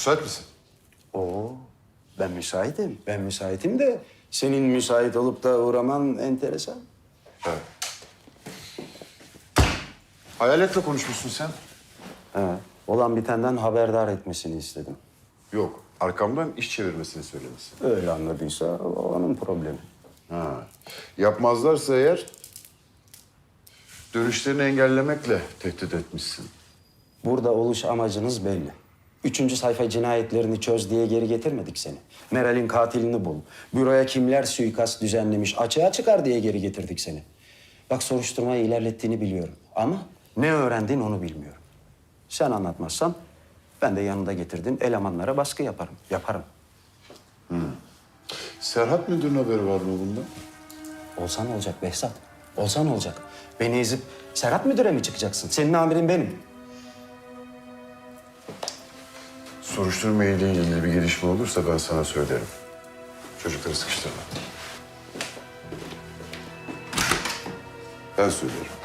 Müsait misin? Oo, ben müsaitim. Ben müsaitim de senin müsait olup da uğraman enteresan. Evet. Hayaletle konuşmuşsun sen. He, olan bitenden haberdar etmesini istedim. Yok, arkamdan iş çevirmesini söylemişsin. Öyle anladıysa o onun problemi. Ha. Yapmazlarsa eğer dönüşlerini engellemekle tehdit etmişsin. Burada oluş amacınız belli. Üçüncü sayfa cinayetlerini çöz diye geri getirmedik seni. Meral'in katilini bul. Büroya kimler suikast düzenlemiş açığa çıkar diye geri getirdik seni. Bak soruşturmayı ilerlettiğini biliyorum. Ama ne öğrendin onu bilmiyorum. Sen anlatmazsan ben de yanında getirdiğim elemanlara baskı yaparım. Yaparım. Serhat müdürün haberi var mı bundan? Olsan olacak Behzat. Olsan olacak. Beni ezip Serhat müdüre mi çıkacaksın? Senin amirin benim. Soruşturma ile ilgili bir gelişme olursa ben sana söylerim. Çocukları sıkıştırma. Ben söylerim.